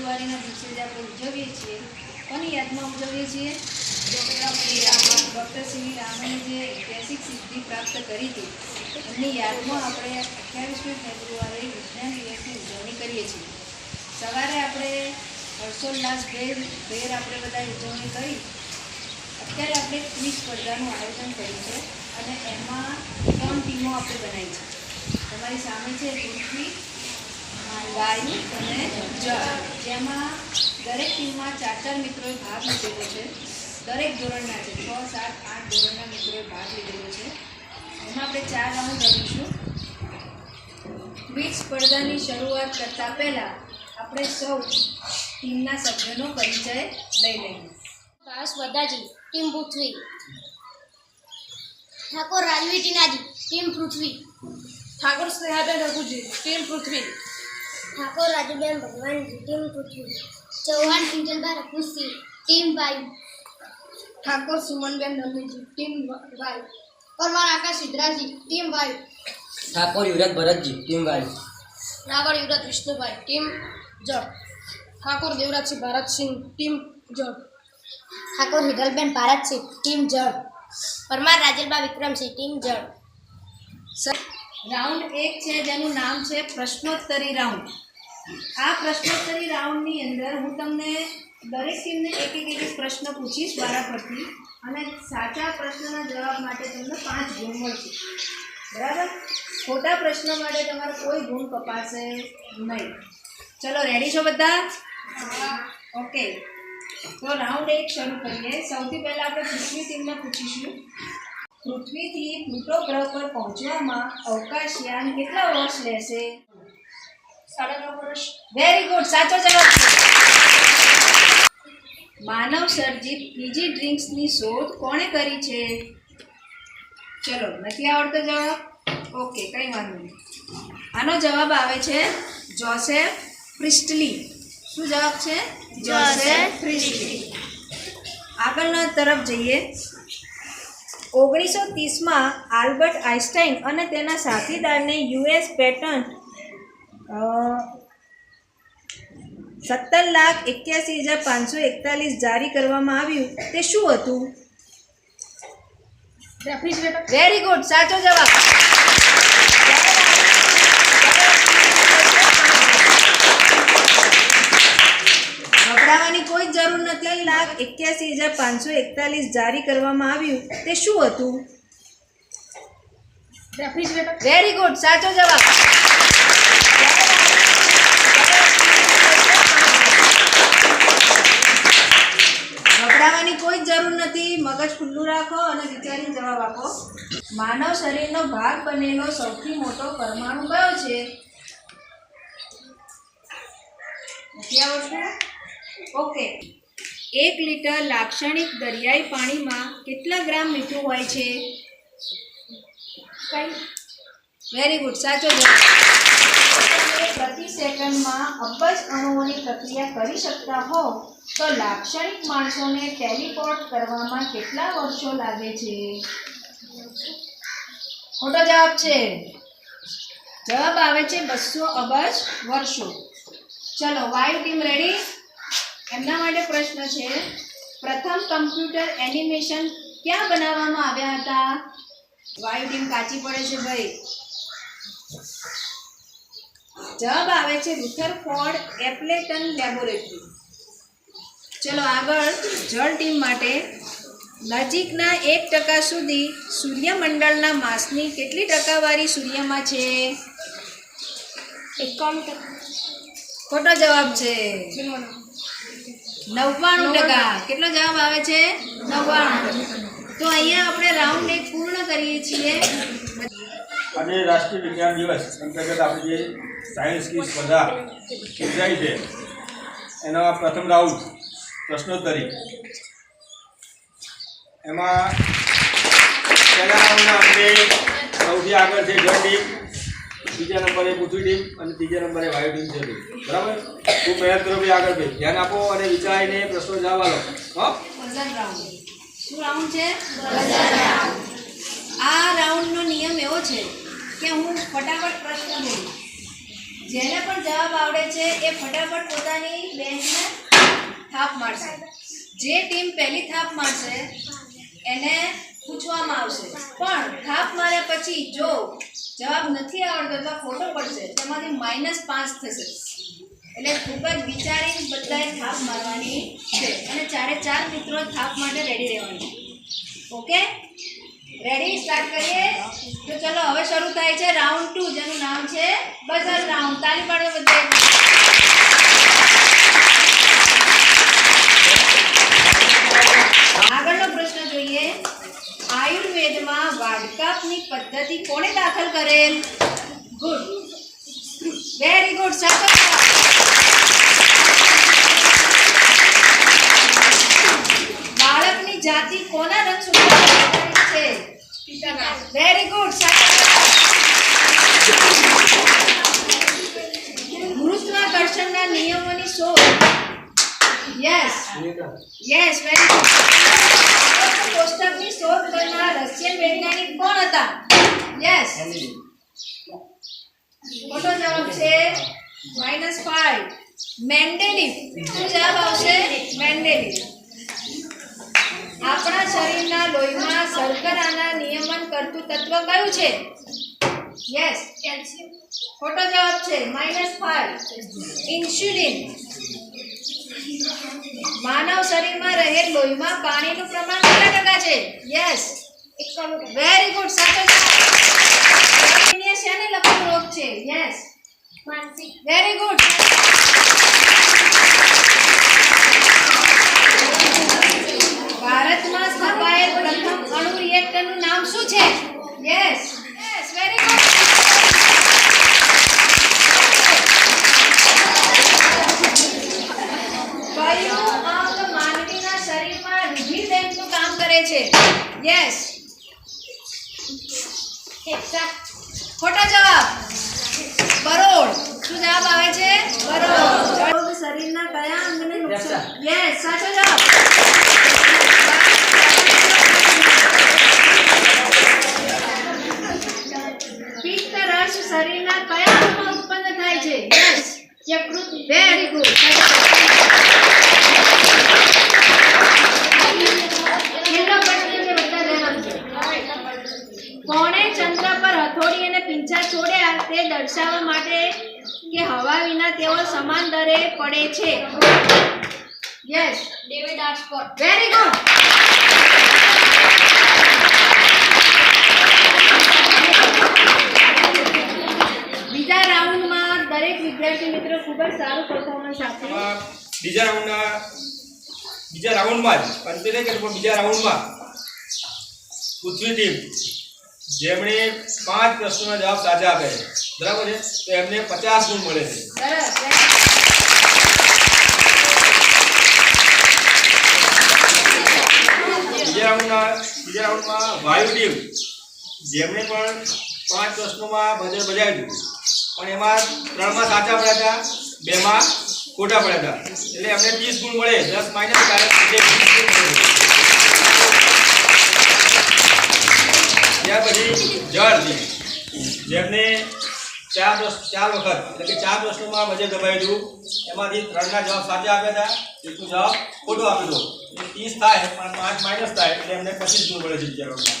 વિજ્ઞાન દિવસ જે આપણે ઉજવીએ છીએ. કોની યાદમાં ઉજવીએ છીએ? ડૉક્ટર શ્રી રામને જે ઐતિહાસિક સિદ્ધિ પ્રાપ્ત કરી હતી, એમની યાદમાં આપણે અઠ્યાવીસમી ફેબ્રુઆરી વિજ્ઞાન દિવસની ઉજવણી કરીએ છીએ. સવારે આપણે હર્ષોલ્લાસ ભેર ભેર આપણે બધા ઉજવણી કરી. અત્યારે આપણે ક્વિઝ સ્પર્ધાનું આયોજન કર્યું છે અને એમાં ત્રણ ટીમો આપણે બનાવી છે. તમારી સામે છે પૃથ્વી વાયુ અને જળ. જેમાં દરેક ટીમમાં ચાર ચાર મિત્રોએ ભાગ લીધેલો છે. દરેક ધોરણના છે. છ સાત આઠ ધોરણના મિત્રોએ ભાગ લીધેલો છે. એમાં આપણે ચાર રાઉન્ડ રમીશું. બીજ સ્પર્ધાની શરૂઆત કરતાં પહેલાં આપણે સૌ ટીમના સભ્યોનો પરિચય લઈ લઈએ. પાસ વદાજી team Prithvi. Thakor Rajvi Tinaji team Prithvi. Thakor Snehaben Raghuji team Prithvi. Thakor Rajuben Bhagwanji team Prithvi Chauhan Kinjalbhai Raghusinh team Vayu. Thakor Sumanben રમેજી team વાયુ. પરમાર આકાશ સિદ્ધરાજી ટીમ વાયુ. ઠાકોર યુવરાજ ભરતજી ટીમ વાયુ. નાગર યુવરાજ વિષ્ણુભાઈ ટીમ જળ. ઠાકોર દેવરાજસિંહ ભારતસિંહ ટીમ જળ. Thakor Hiralben Bharatsinh team Jal. Parmar Rajalba Vikramsinh team Jal. Round એક છે જેનું નામ છે પ્રશ્નોત્તરી રાઉન્ડ. આ પ્રશ્નોત્તરી રાઉન્ડની અંદર હું તમને દરેક ટીમને એક એક એક પ્રશ્ન પૂછીશ મારા પરથી અને સાચા પ્રશ્નના જવાબ માટે તમને પાંચ ગુણ મળશે. બરાબર? ખોટા પ્રશ્ન માટે તમારે કોઈ ગુણ કપાશે નહીં. ચલો રેડી છો બધા? ઓકે. તો રાઉન્ડ એક શરૂ કરીએ. સૌથી પહેલાં આપણે પૃથ્વી ટીમને પૂછીશું. પૃથ્વીથી પ્લુટો ગ્રહ પર પહોંચવામાં અવકાશયાન કેટલા વર્ષ લેશે? વેરી ગુડ સાચો જવાબ માનવ સર્જિત ફીજી ડ્રિંક્સની શોધ કોણે કરી છે? ચલો નથી આવડતો જવાબ? ઓકે કંઈ વાંધો નહીં. આનો જવાબ આવે છે જોસેફ પ્રિસ્ટલી. શું જવાબ છે? Joseph Priestley. આગળના તરફ જઈએ. ઓગણીસો ત્રીસમાં આલ્બર્ટ આઇન્સ્ટાઈન અને તેના સાથીદારને યુએસ પેટન્ટ સત્તર લાખ એક્યાસી હજાર પાંચસો એકતાલીસ જારી કરવામાં આવ્યું. તે શું હતું? વેરી ગુડ સાચો જવાબ. ગભરાવાની કોઈ જરૂર નથી. લાખ એક્યાસી હજાર પાંચસો એકતાલીસ જારી કરવામાં આવ્યું. તે શું હતું? રેફ્રિજરેટર વેરી ગુડ સાચો જવાબ. ગભરાવાની કોઈ જરૂર નથી. મગજ ખુલ્લું રાખો અને વિચારીને જવાબ આપો. માનવ શરીરનો ભાગ બનેલો સૌથી મોટો પરમાણુ કયો છે? ઓકે. એક લીટર લાક્ષણિક દરિયાઈ પાણીમાં કેટલા ગ્રામ મીઠું હોય છે? વેરી ગુડ સાચો જવાબ. પ્રતિ સેકન્ડમાં અબજ અણુઓની પ્રક્રિયા કરી શકતા હો, તો લાક્ષણિક માણસોને ટેલિપોર્ટ કરવામાં કેટલા વર્ષો લાગે છે? ખોટો જવાબ છે. જવાબ આવે છે બસો અબજ વર્ષો. ચલો, વાયુ ટીમ રેડી એમના માટે પ્રશ્ન છે, પ્રથમ કમ્પ્યુટર એનિમેશન ક્યાં બનાવવામાં આવ્યા હતા? વાયુ ટીમ કાચી પડે છે ભાઈ. જવાબ આવે છે રુથરફોર્ડ એપ્લેટન લેબોરેટરી. ચલો આગળ જળ ટીમ માટે નજીકના એક ટકા સુધી સૂર્યમંડળના માસની કેટલી ટકાવારી સૂર્યમાં છે? એકાવન ખોટો જવાબ છે. નવ્વાણું ટકા. કેટલો જવાબ આવે છે? નવ્વાણું. તો અહીંયા આપણે રાઉન્ડ એક પૂર્ણ કરીએ છીએ. અને રાષ્ટ્રીય વિજ્ઞાન દિવસ અંતર્ગત આપણે જે સાયન્સ કી સ્પર્ધા યોજાઈ છે એનો પ્રથમ રાઉન્ડ પ્રશ્નોત્તરી. એમાં પહેલા રાઉન્ડમાં આપણે સૌથી આગળ છે જળ ટીમ બીજા નંબરે પૃથ્વી ટીમ અને ત્રીજા નંબરે વાયુ ટીમ છે. બરાબર? ખૂબ મહેનત કરો આગળ ભાઈ ધ્યાન આપો અને વિચારીને પ્રશ્નો જવાબ આપો. હા? શું રાઉન્ડ છે? આ રાઉન્ડનો નિયમ એવો છે કે હું ફટાફટ પ્રશ્ન બોલું. જેને પણ જવાબ આવડે છે એ ફટાફટ પોતાની બેન્ચને થાપ મારશે. જે ટીમ પહેલી થાપ મારશે, એને પૂછવામાં આવશે. પણ થાપ માર્યા પછી જો જવાબ નથી આવડતો તો ખોટો પડશે. તેમાંથી માઇનસ પાંચ થશે. એટલે ખૂબ જ વિચારીને બધાએ થાપ મારવાની છે. અને ચારે ચાર મિત્રો થાપ માટે રેડી રહેવાનું. ઓકે રેડી સ્ટાર્ટ કરીએ? તો ચલો, હવે શરૂ થાય છે રાઉન્ડ ટુ જેનું નામ છે બઝર રાઉન્ડ તાલી પાડો બધા આગળનો પ્રશ્ન જોઈએ. આયુર્વેદમાં વાડકાપની પદ્ધતિ કોણે દાખલ કરેલ? ગુડ વેરી ગુડ સાચો જાતિ કોના રંગ છે? વેરી ગુડ ગુરુત્વાકર્ષણના નિયમોની શોધ. યસ યસ વેરી ગુડ કોષ્ટકની શોધ કરનાર રશિયન વૈજ્ઞાનિક કોણ હતા? યસ ખોટો જવાબ છે માઇનસ ફાઈવ મેન્ડેલિફ શું જવાબ આવશે? મેન્ડેલિવ આપણા શરીરના લોહીમાં શર્કરાના નિયમન કરતું તત્વ કયું છે? યસ ખોટો જવાબ છે માઇનસ ફાઈવ ઇન્સ્યુલિન માનવ શરીરમાં રહેલ લોહીમાં પાણીનું પ્રમાણ કેટલા ટકા છે? યસ વેરી ગુડ સાચો શેને લગતો રોગ છે? યસ માનસિક. વેરી ગુડ ભારતમાં સ્થાપાયેલ પ્રથમ અણુ રિએક્ટરનું નામ શું છે યસ yes, વેરી good. કયું અંગ માનવીના શરીરમાં રુધિર બેંકનું કામ કરે છે. યસ ખોટા જવાબ. બરોડ. શું જવાબ આવે છે? બરોડ. શરીરના કયા અંગને નુકસાન યસ સાચો જવાબ પિત્ત રસ શરીરના કયા અંગમાં ઉત્પન્ન થાય છે યસ યકૃત વેરી ગુડ છેલ્લો પ્રશ્ન છે બધા ધ્યાન આપજો કોણે ચંદ્ર પર હથોડી અને પીંછા છોડ્યા તે દર્શાવવા માટે કે હવા વિના તેઓ સમાન દરે પડે છે. Yes David Arscott very good બીજા રાઉન્ડમાં દરેક વિદ્યાર્થી મિત્રો ખૂબ જ સારું પરફોર્મન્સ આપ્યું બીજા રાઉન્ડના બીજા રાઉન્ડમાં જ અંતે નહીં પણ બીજા રાઉન્ડમાં પૃથ્વી ટીમ જેમણે પાંચ પ્રશ્નોના જવાબ સાચા આપે છે. બરાબર છે? તો એમને પચાસ ગુણ મળે છે. બીજા રાઉન્ડના બીજા રાઉન્ડમાં વાયુ ટીમ જેમણે પણ પાંચ પ્રશ્નોમાં બજર બજાવ્યું પણ એમાં ત્રણમાં સાચા પડ્યા હતા બેમાં ખોટા પડ્યા હતા. એટલે એમને ત્રીસ ગુણ મળે દસ માઇનસ એટલે વીસ ગુણ મળે. ત્યાર પછી જળ ટીમ જેમને ચાર પ્રશ્ન ચાર વખત, એટલે કે ચાર પ્રશ્નોમાં વજન દબાવ્યું હતું, એમાંથી ત્રણના જવાબ સાચા આપ્યા હતા. એકનો જવાબ ખોટો આપેલો. ત્રીસ થાય, પણ પાંચ માઇનસ થાય, એટલે એમને પચીસ ગુણ મળે છે રાઉન્ડમાં